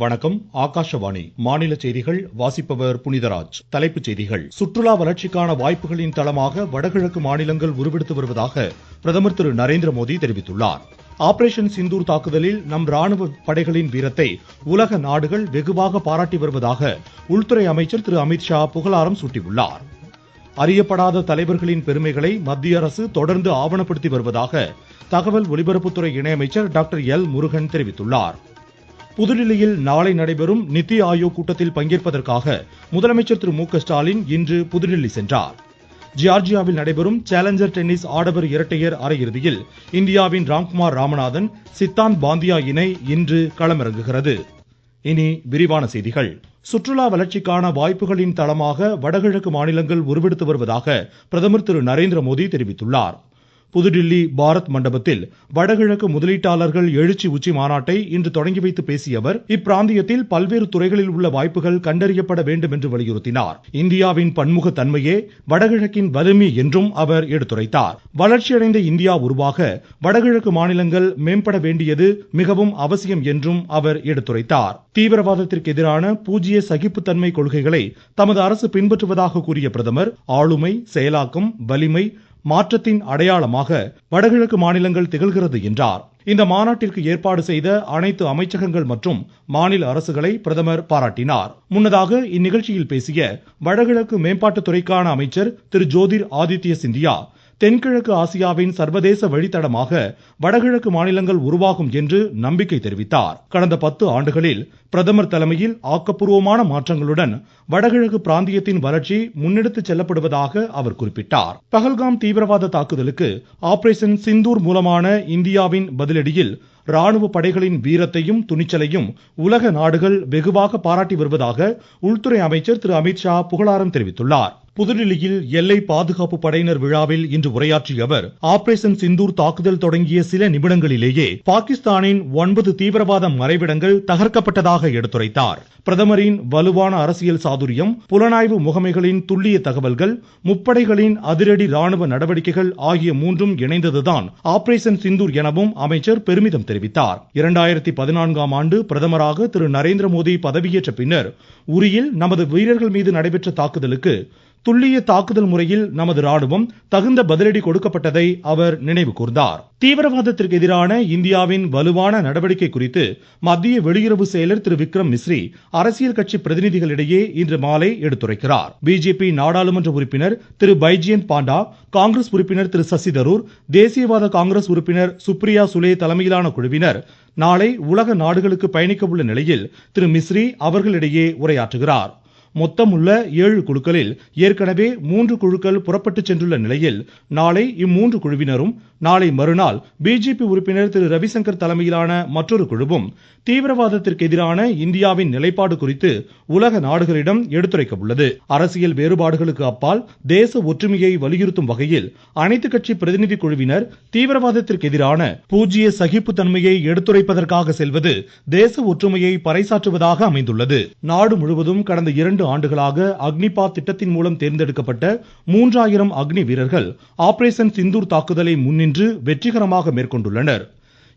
வணக்கம். ஆகாஷவாணி. மாநில செய்திகள் வாசிப்பவர் புனிதராஜ். தலைப்புச் செய்திகள். சுற்றுலா வளர்ச்சிக்கான வாய்ப்புகளின் தளமாக வடகிழக்கு மாநிலங்கள் உருவெடுத்து வருவதாக பிரதமர் திரு நரேந்திர மோடி தெரிவித்துள்ளார். ஆபரேஷன் சிந்தூர் தாக்குதலில் நம் ராணுவ படைகளின் வீரத்தை உலக நாடுகள் வெகுவாக பாராட்டி வருவதாக உள்துறை அமைச்சர் திரு அமித்ஷா புகழாரம் சூட்டியுள்ளார். அறியப்படாத தலைவர்களின் பெருமைகளை மத்திய அரசு தொடர்ந்து ஆவணப்படுத்தி வருவதாக தகவல் ஒலிபரப்புத்துறை இணையமைச்சர் டாக்டர் எல் முருகன் தெரிவித்துள்ளார். புதுடில்லியில் நாளை நடைபெறும் நித்தி ஆயோக் கூட்டத்தில் பங்கேற்பதற்காக முதலமைச்சர் திரு மு க ஸ்டாலின் இன்று புதுடில்லி சென்றார். ஜியார்ஜியாவில் நடைபெறும் சேலஞ்சர் டென்னிஸ் ஆடவர் இரட்டையர் அரையிறுதியில் இந்தியாவின் ராம்குமார் ராமநாதன் சித்தாந்த் பாந்தியா இணை இன்று களமிறங்குகிறது. இனி விரிவான செய்திகள். சுற்றுலா வளர்ச்சிக்கான வாய்ப்புகளின் தளமாக வடகிழக்கு மாநிலங்கள் உருவெடுத்து வருவதாக பிரதமர் திரு நரேந்திர மோடி தெரிவித்துள்ளார். புதுடில்லி பாரத் மண்டபத்தில் வடகிழக்கு முதலீட்டாளர்கள் எழுச்சி உச்சி மாநாட்டை இன்று தொடங்கி வைத்து பேசிய அவர் இப்பிராந்தியத்தில் பல்வேறு துறைகளில் உள்ள வாய்ப்புகள் கண்டறியப்பட வேண்டும் என்று வலியுறுத்தினார். இந்தியாவின் பன்முக தன்மையே வடகிழக்கின் வலிமை என்றும் அவர் எடுத்துரைத்தார். வளர்ச்சியடைந்த இந்தியா உருவாக வடகிழக்கு மாநிலங்கள் மேம்பட வேண்டியது மிகவும் அவசியம் என்றும் அவர் எடுத்துரைத்தார். தீவிரவாதத்திற்கு எதிரான பூஜ்ய சகிப்புத்தன்மை கொள்கைகளை தமது அரசு பின்பற்றுவதாக கூறிய பிரதமர் ஆளுமை செயலாக்கம் வலிமை மாற்றத்தின் அடையாளமாக வடகிழக்கு மாநிலங்கள் திகழ்கிறது என்றார். இந்த மாநாட்டிற்கு ஏற்பாடு செய்த அனைத்து அமைச்சகங்கள் மற்றும் மாநில அரசுகளை பிரதமர் பாராட்டினார். முன்னதாக இந்நிகழ்ச்சியில் பேசிய வடகிழக்கு மேம்பாட்டுத்துறைக்கான அமைச்சர் திரு ஜோதிர் ஆதித்ய சிந்தியா தென்கிழக்கு ஆசியாவின் சர்வதேச வழித்தடமாக வடகிழக்கு மாநிலங்கள் உருவாகும் என்று நம்பிக்கை தெரிவித்தார். கடந்த பத்து ஆண்டுகளில் பிரதமர் தலைமையில் ஆக்கப்பூர்வமான மாற்றங்களுடன் வடகிழக்கு பிராந்தியத்தின் வளர்ச்சி முன்னெடுத்துச் செல்லப்படுவதாக அவர் குறிப்பிட்டார். பகல்காம் தீவிரவாத தாக்குதலுக்கு ஆபரேஷன் சிந்தூர் மூலமான இந்தியாவின் பதிலடியில் ராணுவ படைகளின் வீரத்தையும் துணிச்சலையும் உலக நாடுகள் வெகுவாக பாராட்டி வருவதாக உள்துறை அமைச்சர் திரு அமித்ஷா புகழாரம் தெரிவித்துள்ளார். புதுடில்லியில் எல்லை பாதுகாப்பு படையினர் விழாவில் இன்று உரையாற்றிய அவர் ஆபரேஷன் சிந்தூர் தாக்குதல் தொடங்கிய சில நிமிடங்களிலேயே பாகிஸ்தானின் ஒன்பது தீவிரவாத மறைவிடங்கள் தகர்க்கப்பட்டதாக எடுத்துரைத்தார். பிரதமரின் வலுவான அரசியல் சாதுரியம் புலனாய்வு முகமைகளின் துல்லிய தகவல்கள் முப்படைகளின் அதிரடி ராணுவ நடவடிக்கைகள் ஆகிய மூன்றும் இணைந்ததுதான் ஆபரேஷன் சிந்தூர் எனவும் அமைச்சர் பெருமிதம் தெரிவித்தார். இரண்டாயிரத்தி பதினான்காம் ஆண்டு பிரதமராக திரு நரேந்திர மோடி பதவியேற்ற பின்னர் உரியில் நமது வீரர்கள் மீது நடைபெற்ற தாக்குதலுக்கு துல்லிய தாக்குதல் முறையில் நமது ராணுவம் தகுந்த பதிலடி கொடுக்கப்பட்டதை அவர் நினைவு கூர்ந்தார். தீவிரவாதத்திற்கு எதிரான இந்தியாவின் வலுவான நடவடிக்கை குறித்து மத்திய வெளியுறவு செயலர் திரு விக்ரம் மிஸ்ரி அரசியல் கட்சி பிரதிநிதிகளிடையே இன்று மாலை எடுத்துரைக்கிறார். பிஜேபி நாடாளுமன்ற உறுப்பினர் திரு பைஜியந்த் பாண்டா காங்கிரஸ் உறுப்பினர் திரு சசி தரூர் தேசியவாத காங்கிரஸ் உறுப்பினர் சுப்ரியா சுலே தலைமையிலான குழுவினர் நாளை உலக நாடுகளுக்கு பயணிக்க உள்ள நிலையில் திரு மிஸ்ரி அவர்களிடையே உரையாற்றுகிறார். மொத்தமுள்ள ஏழு குழுக்களில் ஏற்கனவே மூன்று குழுக்கள் புறப்பட்டு சென்றுள்ள நிலையில் நாளை இம்மூன்று குழுவினரும் நாளை மறுநாள் பிஜேபி உறுப்பினர் திரு. ரவிசங்கர் தலைமையிலான மற்றொரு குழுவும் தீவிரவாதத்திற்கு எதிரான இந்தியாவின் நிலைப்பாடு குறித்து உலக நாடுகளிடம் எடுத்துரைக்க உள்ளது அரசியல் வேறுபாடுகளுக்கு அப்பால் தேச ஒற்றுமையை வலியுறுத்தும் வகையில் அனைத்து கட்சி பிரதிநிதி குழுவினர் தீவிரவாதத்திற்கு எதிரான பூஜ்ய சகிப்பு தன்மையை எடுத்துரைப்பதற்காக செல்வது தேச ஒற்றுமையை பறைசாற்றுவதாக அமைந்துள்ளது. நாடு முழுவதும் கடந்த இரண்டு ஆண்டுகளாக அக்னிபாத் திட்டத்தின் மூலம் தேர்ந்தெடுக்கப்பட்ட மூன்றாயிரம் அக்னி வீரர்கள் ஆபரேஷன் சிந்தூர் தாக்குதலை முன்னின்று வெற்றிகரமாக மேற்கொண்டுள்ளனர்.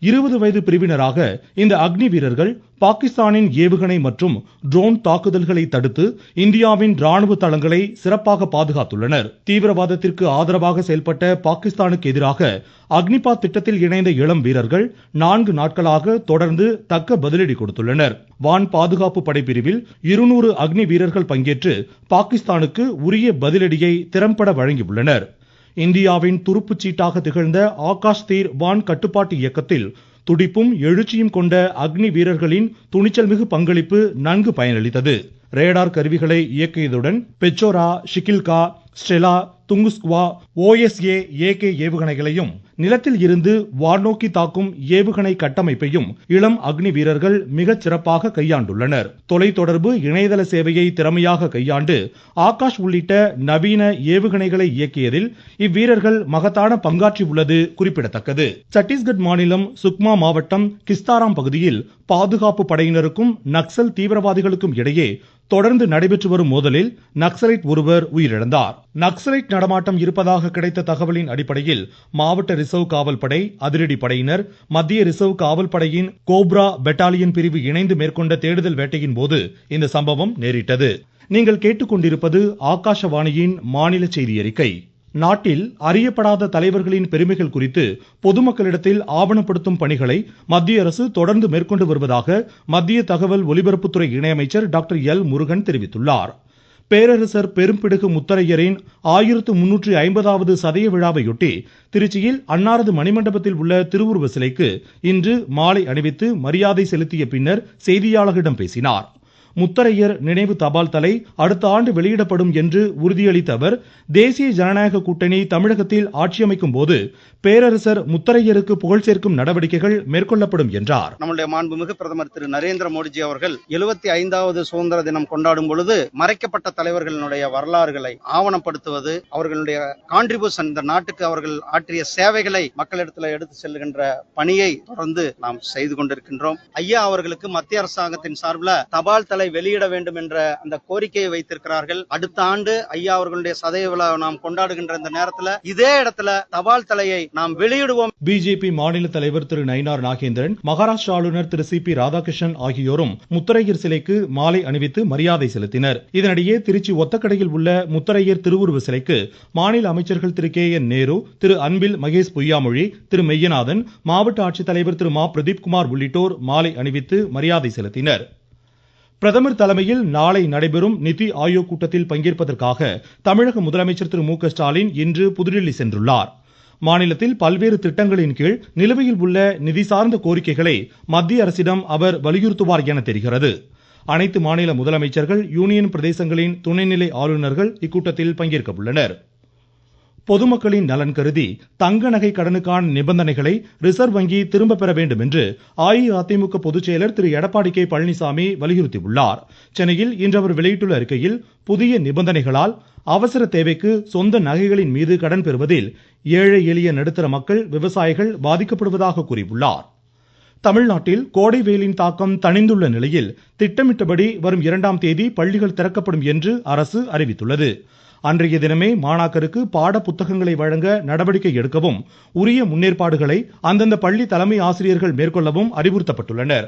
இருபது வயது பிரிவினராக இந்த அக்னி வீரர்கள் பாகிஸ்தானின் ஏவுகணை மற்றும் ட்ரோன் தாக்குதல்களை தடுத்து இந்தியாவின் ராணுவ தளங்களை சிறப்பாக பாதுகாத்துள்ளனர். தீவிரவாதத்திற்கு ஆதரவாக செயல்பட்ட பாகிஸ்தானுக்கு எதிராக அக்னிபாத் திட்டத்தில் இணைந்த இளம் வீரர்கள் நான்கு நாட்களாக தொடர்ந்து தக்க பதிலடி கொடுத்துள்ளனர். வான் பாதுகாப்பு படைப்பிரிவில் இருநூறு அக்னி வீரர்கள் பங்கேற்று பாகிஸ்தானுக்கு உரிய பதிலடியை திறம்பட வழங்கியுள்ளனர். இந்தியாவின் துருப்புச் சீட்டாக திகழ்ந்த ஆகாஷ் தீர் வான் கட்டுப்பாட்டு இயக்கத்தில் துடிப்பும் எழுச்சியும் கொண்ட அக்னி வீரர்களின் துணிச்சல் மிகு பங்களிப்பு நன்கு பயனளித்தது. ரேடார் கருவிகளை இயக்கியதுடன் பெச்சோரா ஷிகில்கா ஸ்டெலா துங்குஸ்குவா ஓஎஸ்ஏ ஏகே ஏவுகணைகளையும் நிலத்தில் இருந்து வானோக்கி தாக்கும் ஏவுகணை கட்டமைப்பையும் இளம் அக்னி வீரர்கள் மிகச் சிறப்பாக கையாண்டுள்ளனர். தொலைத்தொடர்பு இணையதள சேவையை திறமையாக கையாண்டு ஆகாஷ் உள்ளிட்ட நவீன ஏவுகணைகளை இயக்கியதில் இவ்வீரர்கள் மகத்தான பங்காற்றியுள்ளது குறிப்பிடத்தக்கது. சத்தீஸ்கட் மாநிலம் சுக்மா மாவட்டம் கிஸ்தாராம் பகுதியில் பாதுகாப்பு படையினருக்கும் நக்சல் தீவிரவாதிகளுக்கும் இடையே தொடர்ந்து நடைபெற்று வரும் மோதலில் நக்சலைட் ஒருவர் உயிரிழந்தார். நக்சலைட் நடமாட்டம் இருப்பதாக கிடைத்த தகவலின் அடிப்படையில் மாவட்ட ரிசர்வ் காவல்படை அதிரடி படையினர் மத்திய ரிசர்வ் காவல்படையின் கோப்ரா பெட்டாலியன் பிரிவு இணைந்து மேற்கொண்ட தேடுதல் வேட்டையின் போது இந்த சம்பவம் நேரிட்டது. நீங்கள் கேட்டுக்கொண்டிருப்பது ஆகாஷவாணியின் மாநில செய்தி அறிக்கை நாட்டில் அறியப்படாத தலைவர்களின் பெருமைகள் குறித்து பொதுமக்களிடத்தில் ஆவணப்படுத்தும் பணிகளை மத்திய அரசு தொடர்ந்து மேற்கொண்டு வருவதாக மத்திய தகவல் ஒலிபரப்புத்துறை இணையமைச்சர் டாக்டர் எல் முருகன் தெரிவித்துள்ளார். பேரரசர் பெரும்பிடுகு முத்தரையரின் ஆயிரத்து முன்னூற்றி ஐம்பதாவது சதய விழாவையொட்டி திருச்சியில் அன்னாரது மணிமண்டபத்தில் உள்ள திருவுருவ சிலைக்கு இன்று மாலை அணிவித்து மரியாதை செலுத்திய பின்னர் செய்தியாளர்களிடம் பேசினார். முத்தரையர் நினைவு தபால் தலை அடுத்த ஆண்டு வெளியிடப்படும் என்று உறுதியளித்த அவர் தேசிய ஜனநாயக கூட்டணி தமிழகத்தில் ஆட்சியமைக்கும் போது பேரரசர் முத்தரையருக்கு புகழ் சேர்க்கும் நடவடிக்கைகள் மேற்கொள்ளப்படும் என்றார். நம்முடைய மாண்புமிகு பிரதமர் திரு நரேந்திர மோடிஜி அவர்கள் எழுபத்தி ஐந்தாவது சுதந்திர தினம் கொண்டாடும் பொழுது மறைக்கப்பட்ட தலைவர்களுடைய வரலாறுகளை ஆவணப்படுத்துவது அவர்களுடைய கான்ட்ரிபியூஷன் இந்த நாட்டுக்கு அவர்கள் ஆற்றிய சேவைகளை மக்களிடத்தில் எடுத்து செல்லுகின்ற பணியை தொடர்ந்து நாம் செய்து கொண்டிருக்கின்றோம். ஐயா அவர்களுக்கு மத்திய அரசாங்கத்தின் சார்பில் தபால் தலை வெளியிட வேண்டும் என்ற அந்த கோரிக்கையை வைத்திருக்கிறார்கள். அடுத்த ஆண்டு ஐயா அவர்களுடைய சதய விழா நாம் கொண்டாடுகின்ற இந்த நேரத்தில் இதே இடத்துல தபால் தலையை நாம் வெளியிடுவோம். பிஜேபி மாநில தலைவர் திரு நயினார் நாகேந்திரன் மகாராஷ்டிர ஆளுநர் திரு சி பி ராதாகிருஷ்ணன் ஆகியோரும் முத்தரையர் சிலைக்கு மாலை அணிவித்து மரியாதை செலுத்தினர். இதனிடையே திருச்சி ஒத்தக்கடையில் உள்ள முத்தரையர் திருவுருவ சிலைக்கு மாநில அமைச்சர்கள் திரு கே என் நேரு திரு அன்பில் மகேஷ் பொய்யாமொழி திரு மெய்யநாதன் மாவட்ட ஆட்சித்தலைவர் திரு மா பிரதீப் குமார் உள்ளிட்டோர் மாலை அணிவித்து மரியாதை செலுத்தினர். பிரதமர் தலைமையில் நாளை நடைபெறும் நிதி ஆயோக் கூட்டத்தில் பங்கேற்பதற்காக தமிழக முதலமைச்சர் திரு மு க ஸ்டாலின் இன்று புதுடெல்லி சென்றுள்ளார். மாநிலத்தில் பல்வேறு திட்டங்களின் கீழ் நிலுவையில் உள்ள நிதி சார்ந்த கோரிக்கைகளை மத்திய அரசிடம் அவர் வலியுறுத்துவார் என தெரிகிறது. அனைத்து மாநில முதலமைச்சர்கள் யூனியன் பிரதேசங்களின் துணைநிலை ஆளுநர்கள் இக்கூட்டத்தில் பங்கேற்க உள்ளனா் பொதுமக்களின் நலன் கருதி தங்க நகை கடனுக்கான நிபந்தனைகளை ரிசர்வ் வங்கி திரும்ப பெற வேண்டும் என்று அஇஅதிமுக பொதுச்செயலர் திரு எடப்பாடி கே பழனிசாமி வலியுறுத்தியுள்ளார். சென்னையில் இன்று அவர் வெளியிட்டுள்ள அறிக்கையில் புதிய நிபந்தனைகளால் அவசர தேவைக்கு சொந்த நகைகளின் மீது கடன் பெறுவதில் ஏழை எளிய நடுத்தர மக்கள் விவசாயிகள் பாதிக்கப்படுவதாக கூறியுள்ளார். தமிழ்நாட்டில் கோடை வெயிலின் தாக்கம் தணிந்துள்ள நிலையில் திட்டமிட்டபடி வரும் இரண்டாம் தேதி பள்ளிகள் திறக்கப்படும் என்று அரசு அறிவித்துள்ளது. அன்றைய தினமே மாணாக்கருக்கு பாட புத்தகங்களை வழங்க நடவடிக்கை எடுக்கவும் உரிய முன்னேற்பாடுகளை அந்தந்த பள்ளி தலைமை ஆசிரியர்கள் மேற்கொள்ளவும் அறிவுறுத்தப்பட்டுள்ளனர்.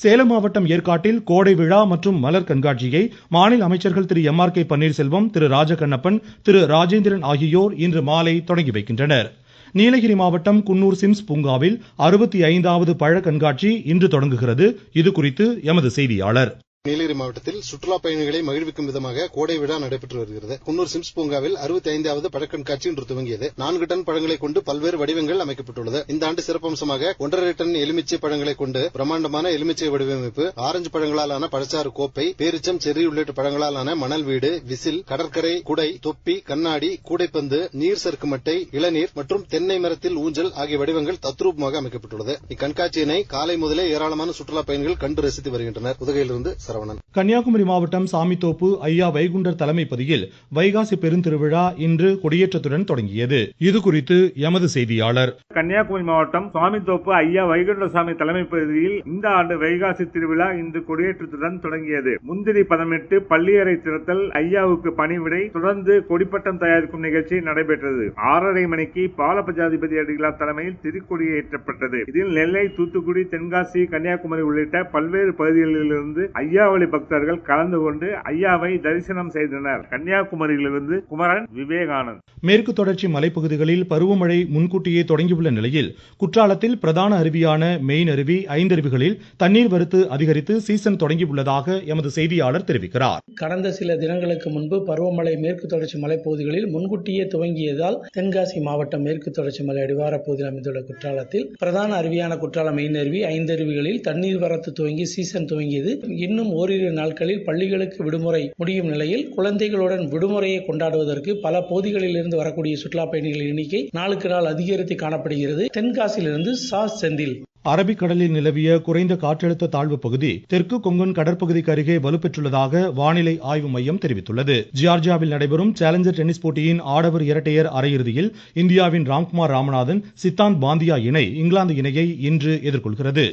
சேலம் மாவட்டம் ஏற்காட்டில் கோடை விழா மற்றும் மலர் கண்காட்சியை மாநில அமைச்சர்கள் Thiru M R K Panneerselvam Thiru Rajakannappan Thiru Rajendran ஆகியோர் இன்று மாலை தொடங்கி வைக்கின்றனர். நீலகிரி மாவட்டம் குன்னூர் சிம்ஸ் பூங்காவில் அறுபத்தி ஐந்தாவது பழ கண்காட்சி இன்று தொடங்குகிறது. இது குறித்து எமது செய்தியாளர். நீலகிரி மாவட்டத்தில் சுற்றுலா பயணிகளை மகிழ்விக்கும் விதமாக கோடை விழா நடைபெற்று வருகிறது. குன்னூர் சிம்ஸ் பூங்காவில் அறுபத்தி ஐந்தாவது பழக்கண்காட்சி இன்று துவங்கியது. நான்கு டன் பழங்களை கொண்டு பல்வேறு வடிவங்கள் அமைக்கப்பட்டுள்ளது. இந்த ஆண்டு சிறப்பம்சமாக ஒன்றரை டன் எலுமிச்சை பழங்களை கொண்டு பிரம்மாண்டமான எலுமிச்சை வடிவமைப்பு ஆரஞ்சு பழங்களாலான பழச்சாறு கோப்பை பேரிச்சம் செர்ரி உள்ளிட்ட பழங்களாலான மணல் வீடு விசில் கடற்கரை குடை தொப்பி கண்ணாடி கூடைப்பந்து நீர் சறுக்கு மட்டை இளநீர் மற்றும் தென்னை மரத்தில் ஊஞ்சல் ஆகிய வடிவங்கள் தத்ரூபமாக அமைக்கப்பட்டுள்ளது. இக்கண்காட்சியினை காலை முதலே ஏராளமான சுற்றுலா பயணிகள் கண்டு ரசித்து வருகின்றனர். உதகையிலிருந்து சரவணன். கன்னியாகுமரி மாவட்டம் சாமித்தோப்பு ஐயா வைகுண்டர் தலைமைப்பதியில் வைகாசி பெருந்திருவிழா இன்று கொடியேற்றத்துடன் தொடங்கியது. இது குறித்து எமது செய்தியாளர். கன்னியாகுமரி மாவட்டம் சுவாமித்தோப்பு ஐயா வைகுண்டசாமி தலைமை பகுதியில் இந்த ஆண்டு வைகாசி திருவிழா இன்று கொடியேற்றத்துடன் தொடங்கியது. முந்திரி பதமிட்டு பள்ளியறை திறத்தல் ஐயாவுக்கு பணிவிடை தொடர்ந்து கொடிப்பட்டம் தயாரிக்கும் நிகழ்ச்சி நடைபெற்றது. ஆறரை மணிக்கு பாலபஜாதிபதி அடிகளார் தலைமையில் திருக்கொடி ஏற்றப்பட்டது இதில் நெல்லை தூத்துக்குடி தென்காசி கன்னியாகுமரி உள்ளிட்ட பல்வேறு பகுதிகளிலிருந்து ஐயாவளி பக்தர்கள் கலந்து கொண்டு ஐயாவை தரிசனம் செய்தனர். கன்னியாகுமரியிலிருந்து குமரன் விவேகானந்த். மேற்கு தொடர்ச்சி மலைப்பகுதிகளில் பருவமழை முன்கூட்டியே தொடங்கியுள்ள நிலையில் குற்றாலத்தில் பிரதான அருவியான மெயின் அருவி ஐந்தருவிகளில் தண்ணீர் வரத்து அதிகரித்து சீசன் தொடங்கியுள்ளதாக எமது செய்தியாளர் தெரிவிக்கிறார். கடந்த சில தினங்களுக்கு முன்பு பருவமழை மேற்கு தொடர்ச்சி மலைப்பகுதிகளில் முன்கூட்டியே துவங்கியதால் தென்காசி மாவட்டம் மேற்கு தொடர்ச்சி மலை அடிவார பகுதியில் அமைந்துள்ள குற்றாலத்தில் பிரதான அருவியான குற்றாலம் மெயின் அருவி ஐந்தருவிகளில் தண்ணீர் வரத்து துவங்கி சீசன் துவங்கியது. இன்னும் ஓரிரு நாட்களில் பள்ளிகளுக்கு விடுமுறை முடியும் நிலையில் குழந்தைகளுடன் விடுமுறையை கொண்டாடுவதற்கு பல பகுதிகளிலிருந்து வரக்கூடிய சுற்றுலா பயணிகளின் எண்ணிக்கை நாளுக்கு நாள் அதிகரித்து காணப்படுகிறது. தென்காசியிலிருந்து சா. செந்தில். அரபிக்கடலில் நிலவிய குறைந்த காற்றழுத்த தாழ்வு பகுதி தெற்கு கொங்கன் கடற்பகுதிக்கு அருகே வலுப்பெற்றுள்ளதாக வானிலை ஆய்வு மையம் தெரிவித்துள்ளது. ஜியார்ஜியாவில் நடைபெறும் சேலஞ்சர் டென்னிஸ் போட்டியின் ஆடவர் இரட்டையர் அரையிறுதியில் இந்தியாவின் ராம்குமார் ராமநாதன் சித்தாந்த் பாந்தியா இணை இங்கிலாந்து இணையை இன்று எதிர்கொள்கிறது.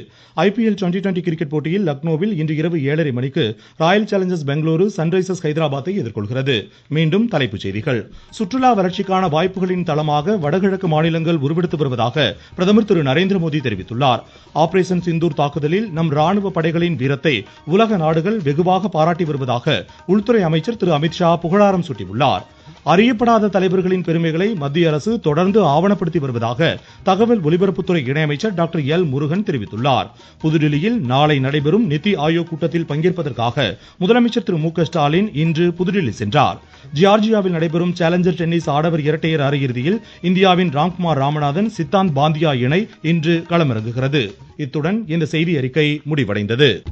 ஐபிஎல் டுவெண்டி டுவெண்டி கிரிக்கெட் போட்டியில் லக்னோவில் இன்று இரவு ஏழரை மணிக்கு ராயல் சேலஞ்சர்ஸ் பெங்களூரு சன்ரைசர்ஸ் ஹைதராபாத்தை எதிர்கொள்கிறது. மீண்டும் தலைப்புச் செய்திகள். சுற்றுலா வளர்ச்சிக்கான வாய்ப்புகளின் தளமாக வடகிழக்கு மாநிலங்கள் உருவெடுத்து வருவதாக பிரதமர் திரு நரேந்திர மோடி தெரிவித்துள்ளார். ஆபரேஷன் சிந்தூர் தாக்குதலில் நம் ராணுவ படைகளின் வீரத்தை உலக நாடுகள் வெகுவாக பாராட்டி வருவதாக உள்துறை அமைச்சர் திரு அமித்ஷா புகழாரம் சூட்டியுள்ளாா் அறியப்படாத தலைவர்களின் பெருமைகளை மத்திய அரசு தொடர்ந்து ஆவணப்படுத்தி வருவதாக தகவல் ஒலிபரப்புத்துறை இணையமைச்சர் டாக்டர் எல் முருகன் தெரிவித்துள்ளார். புதுடில்லியில் நாளை நடைபெறும் நிதி ஆயோக் கூட்டத்தில் பங்கேற்பதற்காக முதலமைச்சர் திரு மு க ஸ்டாலின் இன்று புதுடில்லி சென்றார். ஜியார்ஜியாவில் நடைபெறும் சேலஞ்சர் டென்னிஸ் ஆடவர் இரட்டையர் அரையிறுதியில் இந்தியாவின் ராம்குமார் ராமநாதன் சித்தாந்த் பாந்தியா இணை இன்று களமிறங்குகிறது. இத்துடன் இந்த செய்தி அறிக்கை முடிவடைந்தது.